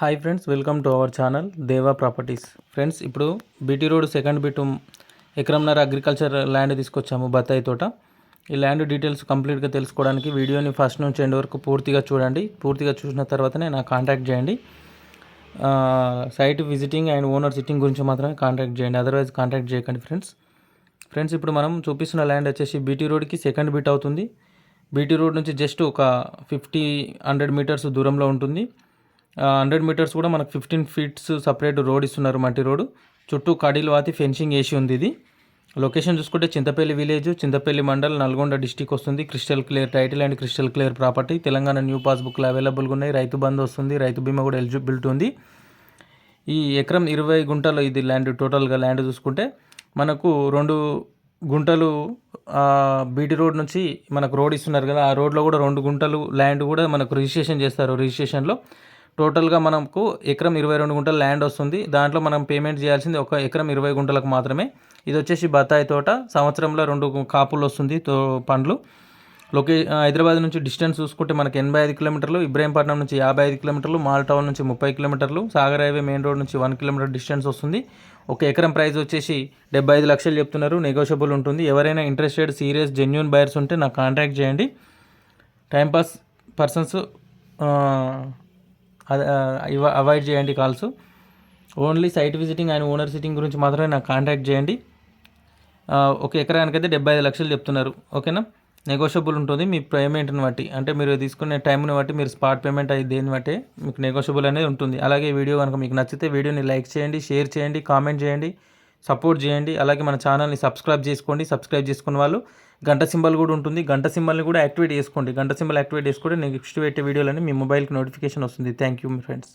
Hi friends welcome to our channel Deva Properties friends ఇప్పుడు BT road second bit ఎకరంన్నర agriculture land తీసుకొచ్చాము బత్తాయి తోట. ఈ ల్యాండ్ డీటెయిల్స్ కంప్లీట్గా తెలుసుకోవడానికి వీడియోని ఫస్ట్ నుంచి ఎండ్ వరకు పూర్తిగా చూడండి. పూర్తిగా చూసిన తర్వాతనే నాకు కాంటాక్ట్ చేయండి. Site visiting and owner sitting గురించి మాత్రమే కాంటాక్ట్ చేయండి. అదర్వైజ్ కాంటాక్ట్ చేయకండి ఫ్రెండ్స్ ఫ్రెండ్స్ ఇప్పుడు మనం చూపిస్తున్న ల్యాండ్ వచ్చేసి బీటీ రోడ్కి సెకండ్ బిట్ అవుతుంది. బీటీ రోడ్ నుంచి జస్ట్ ఒక ఫిఫ్టీ హండ్రెడ్ మీటర్స్ దూరంలో ఉంటుంది. హండ్రెడ్ మీటర్స్ కూడా మనకు ఫిఫ్టీన్ ఫీట్స్ సపరేట్ రోడ్ ఇస్తున్నారు మట్టి రోడ్. చుట్టూ కడీలు వాతి ఫెన్సింగ్ వేసి ఉంది ఇది. లొకేషన్ చూసుకుంటే చింతపల్లి విలేజ్ చింతపల్లి మండల్ నల్గొండ డిస్టిక్ వస్తుంది. Crystal clear title and crystal clear property. Telangana new పాస్బుక్లు అవైలబుల్గా ఉన్నాయి. రైతు బంధు వస్తుంది. రైతు బీమా కూడా ఎలిజిబిలిటీ ఉంది. ఈ ఎకరం ఇరవై గుంటలు ఇది ల్యాండ్ టోటల్గా ల్యాండ్ చూసుకుంటే మనకు రెండు గుంటలు బీటీ రోడ్ నుంచి మనకు రోడ్ ఇస్తున్నారు కదా. ఆ రోడ్లో కూడా రెండు గుంటలు ల్యాండ్ కూడా మనకు రిజిస్ట్రేషన్ చేస్తారు రిజిస్ట్రేషన్లో. టోటల్గా మనకు ఎకరం ఇరవై రెండు గుంటల ల్యాండ్ వస్తుంది. దాంట్లో మనం పేమెంట్ చేయాల్సింది ఒక ఎకరం ఇరవై గుంటలకు మాత్రమే. ఇది వచ్చేసి బత్తాయి తోట. సంవత్సరంలో రెండు కాపులు వస్తుంది తో పండ్లు. లొకే హైదరాబాద్ నుంచి డిస్టెన్స్ చూసుకుంటే మనకి ఎనభై ఐదు కిలోమీటర్లు ఇబ్రాహీంపట్నం నుంచి యాభై ఐదు కిలోమీటర్లు మాల్ టౌన్ నుంచి ముప్పై కిలోమీటర్లు సాగర్ హైవే మెయిన్ రోడ్ నుంచి వన్ కిలోమీటర్ డిస్టెన్స్ వస్తుంది. ఒక ఎకరం ప్రైస్ వచ్చేసి డెబ్బై ఐదు లక్షలు చెప్తున్నారు. నెగోషియబుల్ ఉంటుంది. ఎవరైనా ఇంట్రెస్టెడ్ సీరియస్ జెన్యున్ బయర్స్ ఉంటే నాకు కాంటాక్ట్ చేయండి. టైంపాస్ పర్సన్స్ అవాయిడ్ చేయండి calls. Only site visiting and owner sitting గురించి మాత్రమే నాకు కాంటాక్ట్ చేయండి. ఒక ఎకరానికైతే డెబ్బై ఐదు లక్షలు చెప్తున్నారు. ఓకేనా? నెగోషియబుల్ ఉంటుంది. మీ పేమెంట్ని బట్టి అంటే మీరు తీసుకునే టైంని బట్టి మీరు స్పాట్ పేమెంట్ అయ్యి దేని బట్టి మీకు నెగోషియబుల్ అనేది ఉంటుంది. అలాగే వీడియో కనుక మీకు నచ్చితే వీడియోని లైక్ చేయండి షేర్ చేయండి కామెంట్ చేయండి. సపోర్ట్ చేయండి. అలాగే మన ఛానల్ని సబ్స్క్రైబ్ చేసుకోండి. సబ్స్క్రైబ్ చేసుకున్న వాళ్ళు గంట సింబల్ కూడా ఉంటుంది. గంట సింబల్ని కూడా యాక్టివేట్ చేసుకోండి. గంట సింబల్ యాక్టివేట్ చేసుకుంటే నెక్స్ట్ పెట్టే వీడియోలని మీ మొబైల్కి నోటిఫికేషన్ వస్తుంది. థ్యాంక్ యూ మీ ఫ్రెండ్స్.